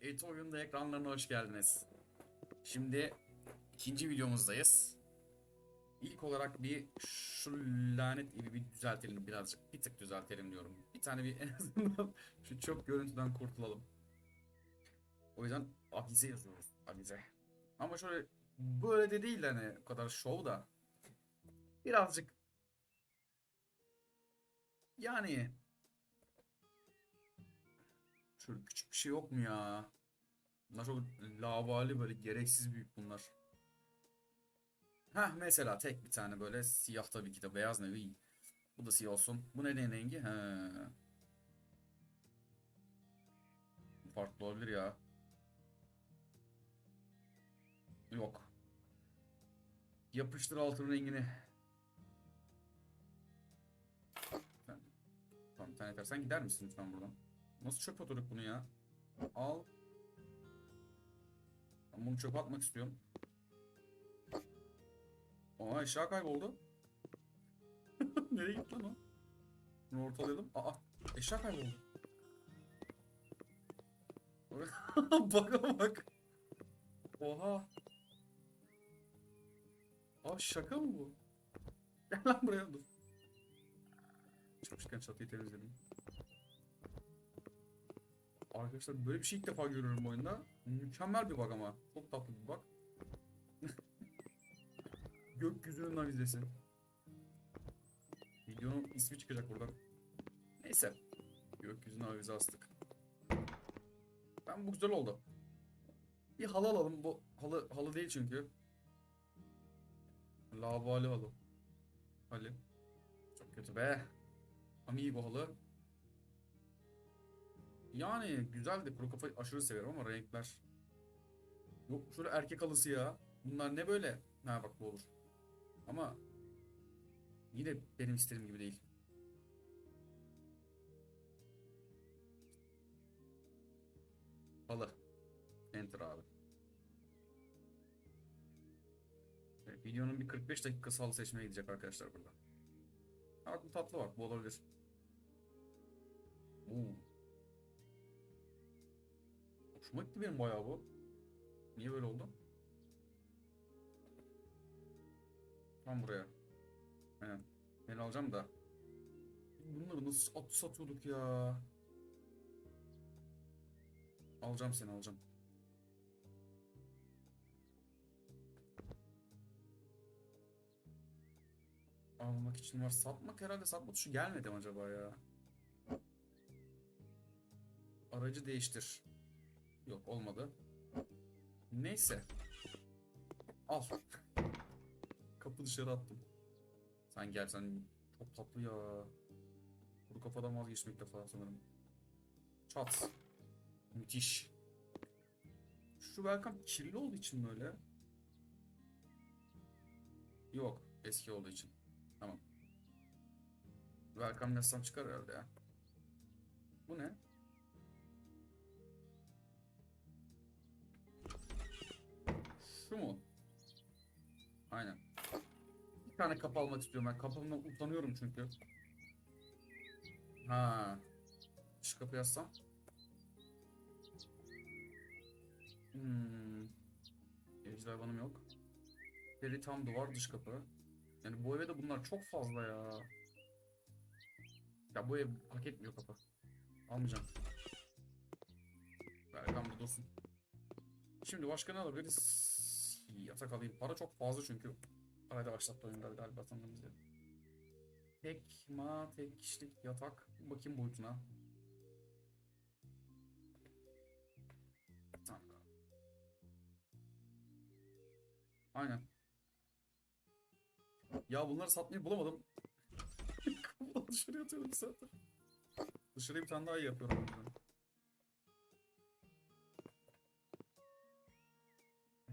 Et oyunda ekranlarına hoş geldiniz. Şimdi ikinci videomuzdayız. İlk olarak bir şu lanet evi bir düzeltelim birazcık. Bir tık düzeltelim diyorum. Bir tane bir en azından şu çok görüntüden kurtulalım. O yüzden avize yazıyoruz. Avize. Ama şöyle böyle de değil hani o kadar şov da. Birazcık yani Şöyle küçük bir şey yok mu ya? Bunlar çok lavali böyle gereksiz büyük bunlar. Heh mesela tek bir tane böyle siyah tabii ki de beyaz ne iyi. Bu da siyah olsun. Bu ne rengi? He. Farklı olabilir ya. Yok. Yapıştır altın rengini. Sen, tamam tane yeter. Sen gider misin lütfen buradan? Nasıl çöp atıyorduk bunu ya? Al. Ben bunu çöpe atmak istiyorum. Aa eşya kayboldu. Nereye gitti lan o? Bunu ortalayalım. Aa eşya kayboldu. Baka bak. Oha. Aa şaka mı bu? Gel lan buraya dur. Çalışırken çatıyı temizledim. Arkadaşlar böyle bir şey ilk defa görüyorum oyunda. Mükemmel bir bug ama. Çok tatlı bir bug. Gökyüzünün avizesi. Videonun ismi çıkacak buradan. Neyse. Gökyüzüne avize astık. Ben bu güzel oldu. Bir halı alalım. Bu halı halı değil çünkü. Lavabo halı. Halı. Çok kötü be. Amigo halı. Yani güzeldi. Kuru kafayı aşırı severim ama renkler. Yok şöyle erkek halısı ya. Bunlar ne böyle? Ha bak bu olur. Ama yine benim istediğim gibi değil. Halı. Enter abi. Evet, videonun bir 45 dakikası halı seçmeye gidecek arkadaşlar burada. Ha bak bu tatlı bak bu olabilir. Oo. Hoşuma gitti benim bayağı bu. Niye böyle oldu? Tam buraya. Aynen. Ben alacağım da. Bunları nasıl at satıyorduk ya? Alacağım seni alacağım. Almak için var. Satmak herhalde satma tuşu gelmedi acaba ya? Aracı değiştir. Yok olmadı. Neyse. Al. Kapı dışarı attım. Sen gel sen çok tatlı ya. Kuru kafadan vazgeçmek defa sanırım. Çat. Müthiş. Şu welcome kirli olduğu için mi öyle? Yok. Eski olduğu için. Tamam. Welcome yazsam çıkar herhalde ya. Bu ne? Şu mu? Aynen. Bir tane kapı almak istiyorum ben. Kapımdan utanıyorum çünkü. Ha. Dış kapı yazsam. Hmm. Evcil hayvanım yok. Peri tam duvar dış kapı. Yani bu eve de bunlar çok fazla ya. Ya bu ev hak etmiyor kapı. Almayacağım. Welcome dursun. Şimdi başka ne alabiliriz? Yatak alayım. Para çok fazla çünkü. Parayı da başlattı oyunlar galiba sanırım bize. Tek ma, tek kişilik yatak. Bakayım boyutuna. Tamam. Aynen. Ya bunları satmayı bulamadım. Kapıdan dışarı atıyorum zaten. Dışarıya bir tane daha yapıyorum.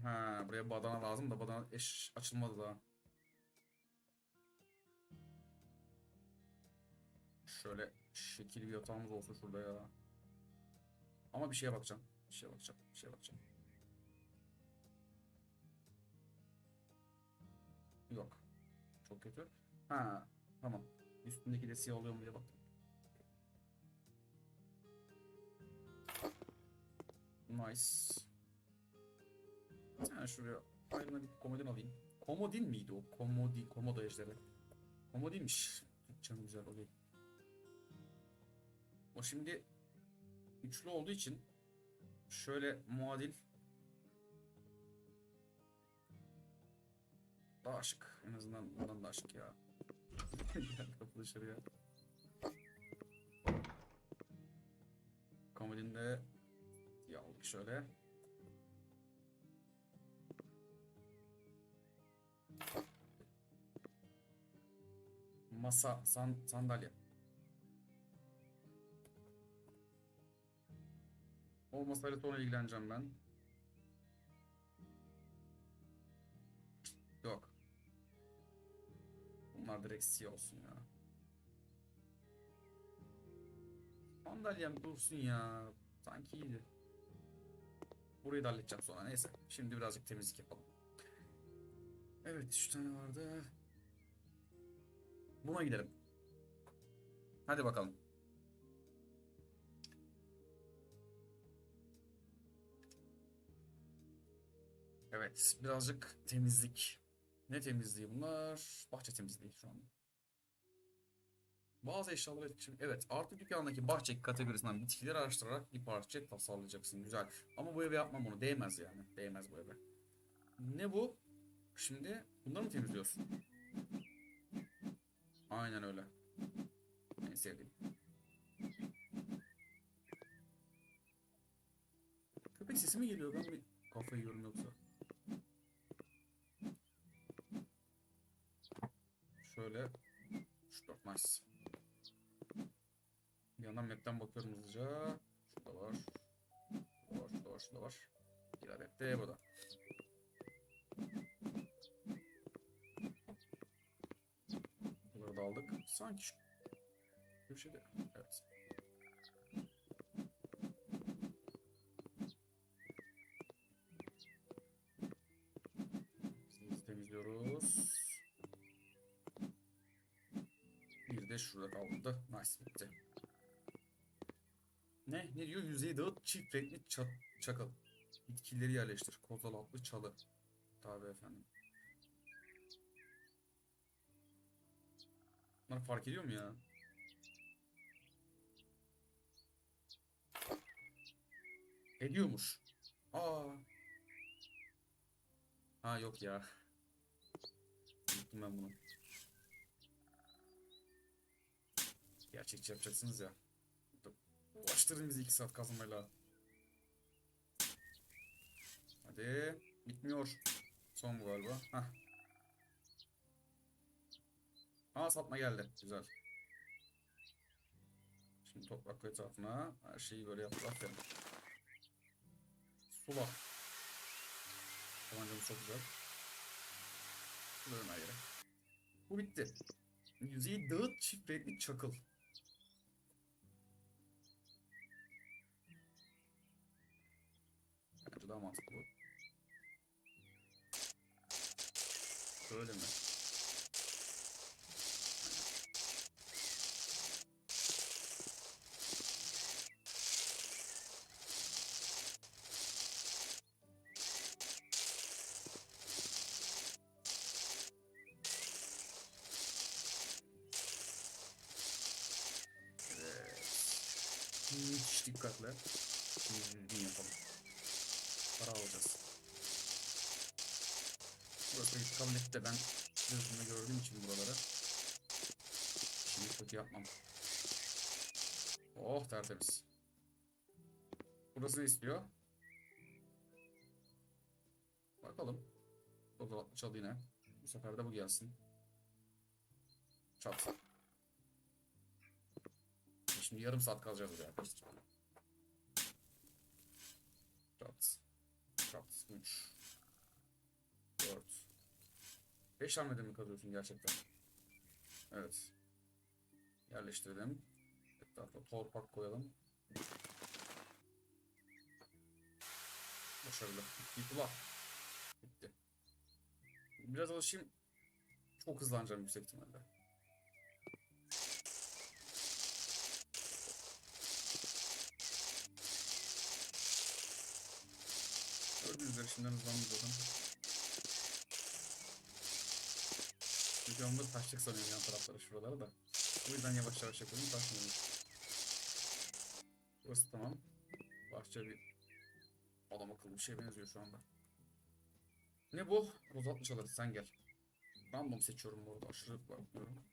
Ha, buraya badana lazım da badana eş açılmadı daha. Şöyle şekil bir yatağımız olsa şurada ya. Ama bir şeye bakacağım. Bir şeye bakacağım. Bir şeye bakacağım. Yok. Çok kötü. Ha, tamam. Üstündeki de siyah oluyor mu diye baktım. Nice. Tane şuraya ayrına bir komodin alayım. Komodin miydi o? Komodi, komodo ejderi. Komodinmiş. Canım güzel oluyor. O şimdi üçlü olduğu için şöyle muadil daha şık. En azından bundan daha şık ya. Kapı dışarıya. Komodinde aldık şöyle. Masa, san, sandalye. O masayla sonra ilgileneceğim ben. Yok. Bunlar direkt siyah olsun ya. Sandalyem dursun ya. Sanki iyiydi. Burayı da halledeceğim sonra. Neyse. Şimdi birazcık temizlik yapalım. Evet. Üç tane vardı. Buna gidelim. Hadi bakalım. Evet. Birazcık temizlik. Ne temizliği bunlar? Bahçe temizliği şu anda. Bazı eşyalar etkileşim. Evet, artı dükkandaki bahçe kategorisinden bitkileri araştırarak bir parça tasarlayacaksın. Güzel. Ama bu eve yapmam bunu. Değmez yani. Değmez bu eve. Ne bu? Şimdi bunları mı temizliyorsun? Aynen öyle. En sevdiğim. Köpek sesi mi geliyor? Ben bir kafayı yiyorum yoksa. Şöyle. Şu dört nice. Bir yandan map'ten bakıyorum hızlıca. Şurada var. Şurada var, şurada var, şurada var. Adet de burada. Da. Sanki şu köşede. Evet. Biz temizliyoruz. Bir de şurada kaldı. Nice bitti. Ne? Ne diyor? Yüzeyi dağıt çift renkli ça- çakıl. Bitkileri yerleştir. Kozalaklı çalı. Tabi efendim. Bunlar fark ediyor mu ya? Ediyormuş. Aa. Ha yok ya. Unuttum ben bunu. Gerçekçi yapacaksınız ya. Ulaştırın bizi 2 saat kazanmayla. Hadi. Bitmiyor. Son bu galiba. Hah. Aa satma geldi. Güzel. Şimdi toprak koy etrafına. Her şeyi böyle yaptı. Aferin. Sula. Tabancamız çok güzel. Suların ayrı. Bu bitti. Yüzeyi dağıt çift renkli çakıl. Bence daha mantıklı bu. Böyle mi? Dikkatle. Düzgün yapalım. Para alacağız. Burası bir kabinette de ben gözümle gördüğüm için buraları. Şimdi kötü yapmam. Oh tertemiz. Burası ne istiyor? Bakalım. Da çal yine. Bu sefer de bu gelsin. Çat. Şimdi yarım saat kalacağız buraya Çat. Çat. 3. 4. 5 hamlede mi kalıyorsun gerçekten? Evet. Yerleştirelim. Etrafa torpak koyalım. Başarılı. Ulan. Bitti. Biraz alışayım. Çok hızlanacağım yüksek ihtimalle. Üzeri şimdiden hızlandı zaten. Çünkü onları taşlık sanıyorum yan tarafları şuralara da. O yüzden yavaş yavaş yapıyorum taşmıyorum. Burası tamam. Bahçe bir adam akıllı bir şeye benziyor şu anda. Ne bu? Bozatlı çalarız sen gel. Random seçiyorum bu arada aşırı bakmıyorum.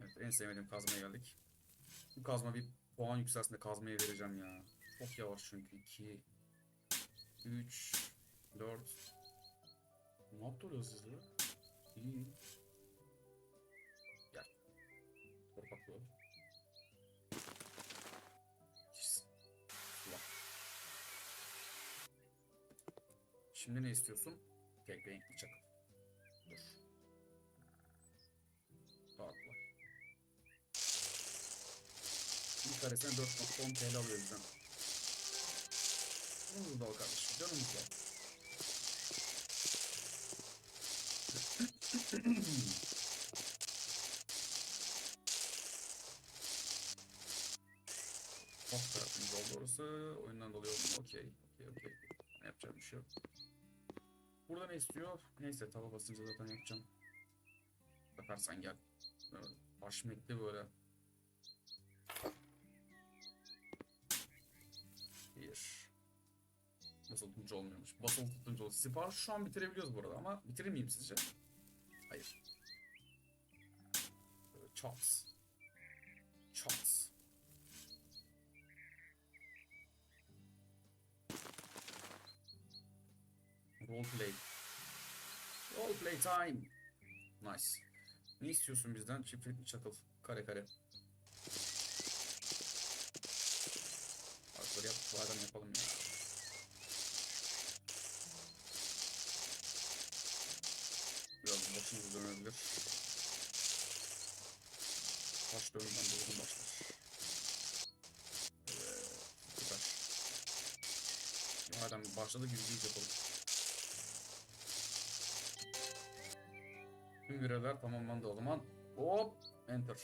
Evet en sevmediğim kazmaya geldik. Bu kazma bir puan yükselsin de kazmaya vereceğim ya. Çok yavaş çünkü. 2 3 4 Ne yaptı öyle hızlı? İyi. Gel. Torpak koy. Yes. Ulan. Şimdi ne istiyorsun? Tek renkli çakıl. Dur. Kolay. Bir karesine 4.10 TL alıyor bizden. Da al kardeşim. Canımız da al. Off tarafımız oldu orası. Oyundan dolayı oldu. Okey. Okey okey. Ne yapacağım bir şey yok. Burada ne istiyor? Neyse tava basınca zaten yapacağım. Bakarsan gel. Böyle Haşmetli böyle. Basılı tutunca olmuyormuş. Basılı tutunca oluyor. Sipariş şu an bitirebiliyoruz bu arada ama bitirir miyim sizce? Hayır. Böyle chops. Chops. Roleplay. Roleplay time. Nice. Ne istiyorsun bizden? Çiftlik çakıl. Kare kare. Arkları yap, bu yapalım ya. Başımız dönebilir. Taş dönümden doğru başlar. Süper. Madem başladık yüzde yüz yapalım. Tüm görevler tamamlandı o zaman. Hop! Enter.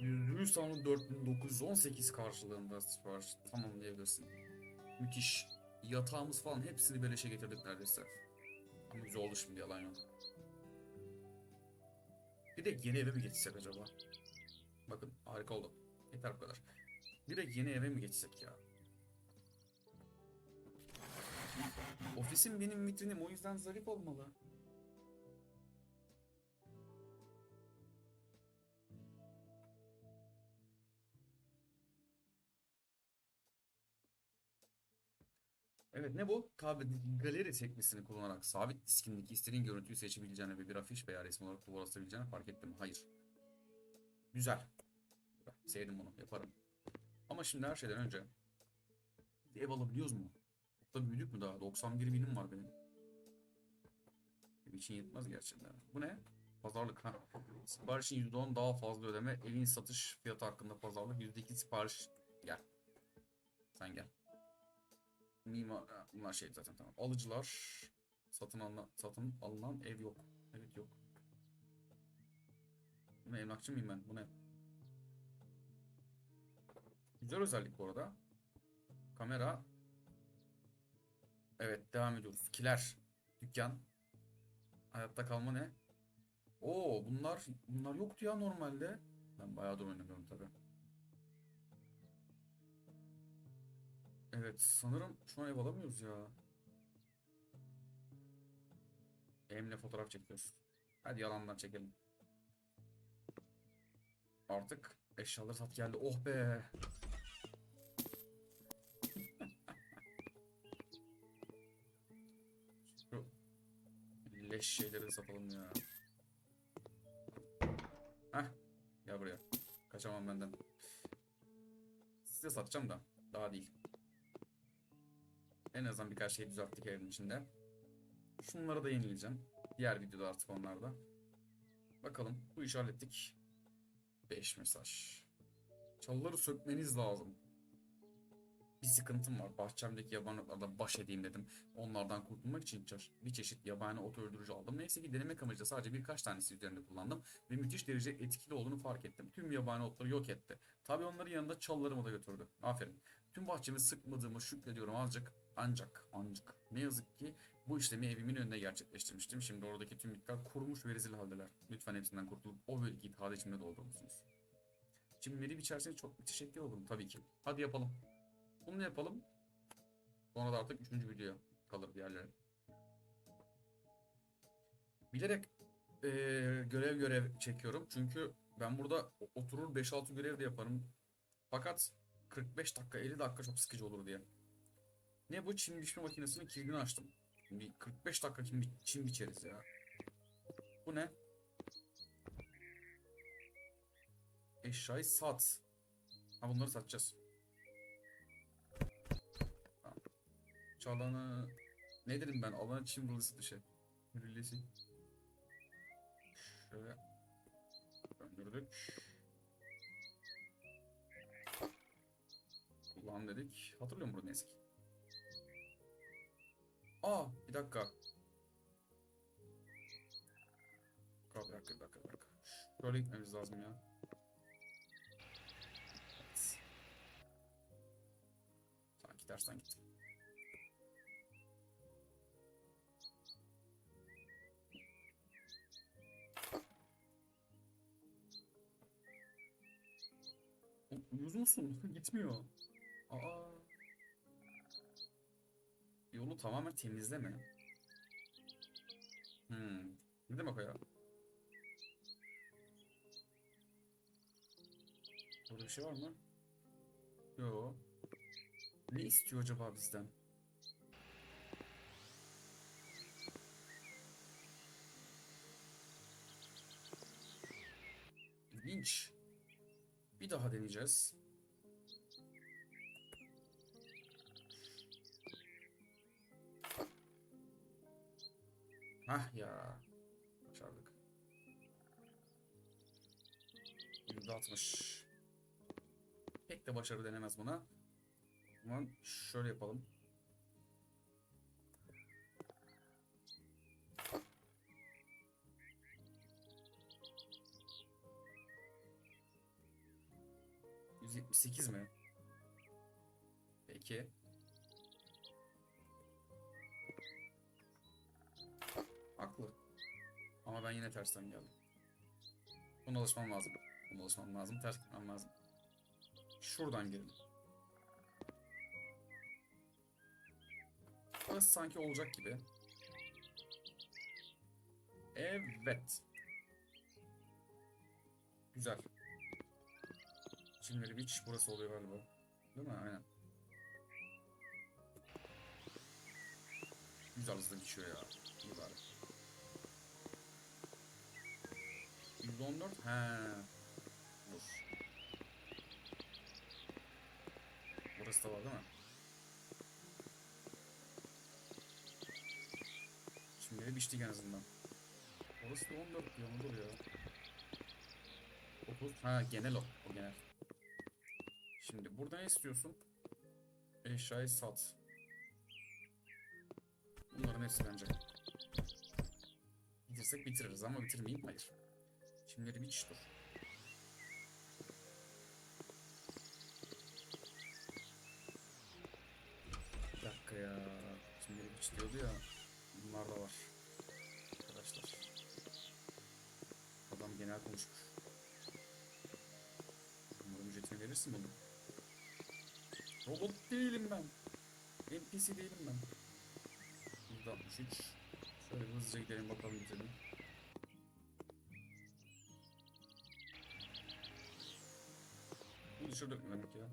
%100 sanırım 4918 karşılığında sipariş tamamlayabilirsin. Müthiş. Yatağımız falan hepsini beleşe getirdik neredeyse. Güzel oldu şimdi yalan yok. Bir de yeni eve mi geçsek acaba? Bakın harika oldu. Yeter bu kadar. Bir de yeni eve mi geçsek ya? Ofisim benim vitrinim o yüzden zarif olmalı. Evet ne bu? Kahve galeri teknisini kullanarak sabit diskindeki istediğin görüntüyü seçebileceğini ve bir afiş veya resim olarak duvara fark ettim. Hayır. Güzel. Sevdim bunu. Yaparım. Ama şimdi her şeyden önce ev alabiliyoruz mu? Da büyüdük mü daha? 91 binim var benim. Ev için yetmez gerçekten. Bu ne? Pazarlık ha. Siparişin %10 daha fazla ödeme. Evin satış fiyatı hakkında pazarlık. %2 sipariş. Gel. Sen gel. Mimar, bunlar şey zaten tamam. Alıcılar, satın alınan, satın alınan ev yok. Evet yok. Bu ne emlakçı mıyım ben? Bu ne? Güzel özellik bu arada. Kamera. Evet devam ediyoruz. Kiler. Dükkan. Hayatta kalma ne? Oo bunlar bunlar yoktu ya normalde. Ben bayağıdır oynamıyorum tabii. Evet sanırım şu an ev alamıyoruz ya. Evimle fotoğraf çekiyoruz. Hadi yalandan çekelim. Artık eşyaları sat geldi. Oh be. Şu leş şeyleri satalım ya. Heh. Gel buraya. Kaçamam benden. Size satacağım da. Daha değil. En azından birkaç şey düzelttik evin içinde. Şunları da yenileyeceğim. Diğer videoda artık onlarda. Bakalım bu işi hallettik. 5 mesaj. Çalıları sökmeniz lazım. Bir sıkıntım var. Bahçemdeki yabani otlarla baş edeyim dedim. Onlardan kurtulmak için bir çeşit yabani ot öldürücü aldım. Neyse ki denemek amacıyla sadece birkaç tanesi üzerinde kullandım. Ve müthiş derece etkili olduğunu fark ettim. Tüm yabani otları yok etti. Tabi onların yanında çalılarımı da götürdü. Aferin. Tüm bahçemi sıkmadığımı şükrediyorum azıcık. Ancak, ancak ne yazık ki bu işlemi evimin önünde gerçekleştirmiştim. Şimdi oradaki tüm bitkiler kurumuş ve rezil haldeler. Lütfen hepsinden kurtulup o bölgeyi taze içimde doldurmuşsunuz. Şimdi veri biçerseniz çok teşekkür olurum tabii ki. Hadi yapalım. Bunu yapalım. Sonra da artık üçüncü video kalır diğerleri. Bilerek eee, görev görev çekiyorum. Çünkü ben burada oturur 5-6 görev de yaparım. Fakat 45 dakika 50 dakika çok sıkıcı olur diye. Ne bu çim biçme makinesinin kilidini açtım. Bir 45 dakika çim, çim biçeriz ya. Bu ne? Eşyayı sat. Ha bunları satacağız. Tamam. Çalanı... Ne dedim ben? Alanı çim rılısı dışı. Rillesi. Şöyle. Döndürdük. Kullan dedik. Hatırlıyor musun bunu neyse ki? Aa bir dakika. Bir dakika bir dakika bir dakika. Şöyle gitmemiz lazım ya. Evet. Sanki tersten gittim. Oğlum, Uyuz musun? Gitmiyor. Tamamen temizleme. Hmm. Ne demek o ya? Burada bir şey var mı? Yo. Ne istiyor acaba bizden? İlginç. Bir daha deneyeceğiz. Hah ya. Başardık. %60. Pek de başarı denemez buna. O zaman şöyle yapalım. %78 mi? Peki. Ben yine tersten geldim. Buna alışmam lazım. Buna alışmam lazım. Ters gitmem lazım. Şuradan girelim. Burası sanki olacak gibi. Evet. Güzel. Şimdi Beach burası oluyor galiba. Değil mi? Aynen. Güzel hızlı geçiyor ya. İyi bari. 114 he. Dur. Burası da var değil mi? Şimdi biçtik en azından. Orası da 14 diyor mudur ya? 30. Ha genel o. O genel. Şimdi burada ne istiyorsun? Eşyayı sat. Bunların hepsi bence. Bitirsek bitiririz ama bitirmeyeyim. Hayır. Şimdi bir dur. Bir dakika ya. Şimdi bir diyordu ya. Bunlar da var. Arkadaşlar. Adam genel konuşmuş. Umarım ücretini verirsin bunu. Robot değilim ben. NPC değilim ben. 163. Şöyle bir hızlıca gidelim bakalım bitirelim. Dışarı dökme demek ya.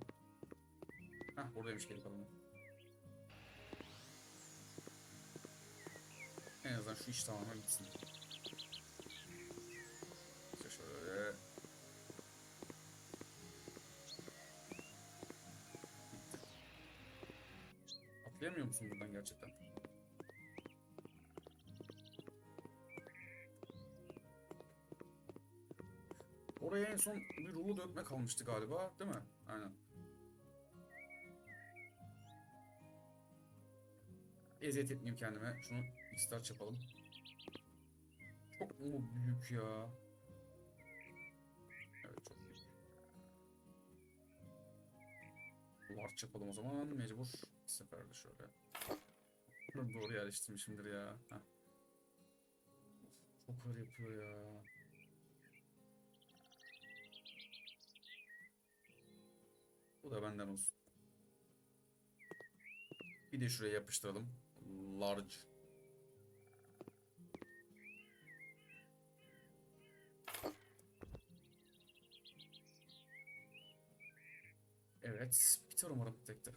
Hah buradaymış geri kalanı. En azından şu iş tamamen bitsin. İşte şöyle. Atlayamıyor musun buradan gerçekten? Oraya en son bir rulo dökme kalmıştı galiba, değil mi? Aynen. Eziyet etmeyeyim kendime. Şunu start yapalım. Çok mu büyük ya? Evet çok büyük. Large yapalım o zaman mecbur. Bir seferde şöyle. Doğru yerleştirmişimdir ya. Heh. Çok ağır yapıyor ya. Da benden olsun. Bir de şuraya yapıştıralım. Large. Evet. Biter umarım tekte.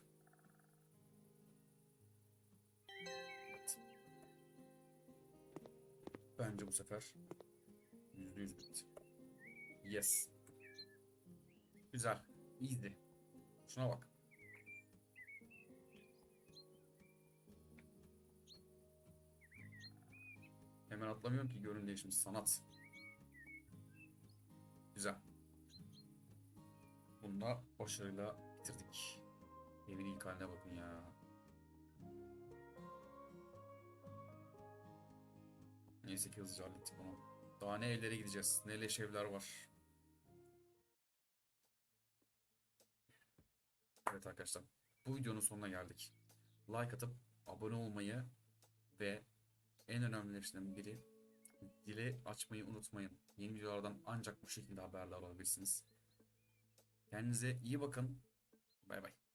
Evet. Bence bu sefer yüzde yüz bitti. Yes. Güzel. Easy. Şuna bak. Hemen atlamıyorum ki görün değişmiş sanat. Güzel. Bunu da başarıyla bitirdik. Evin ilk haline bakın ya. Neyse ki hızlıca hallettik bunu. Daha ne evlere gideceğiz, ne leş evler var. Evet arkadaşlar, bu videonun sonuna geldik. Like atıp abone olmayı ve en önemlilerinden biri zili açmayı unutmayın. Yeni videolardan ancak bu şekilde haberdar olabilirsiniz. Kendinize iyi bakın. Bay bay.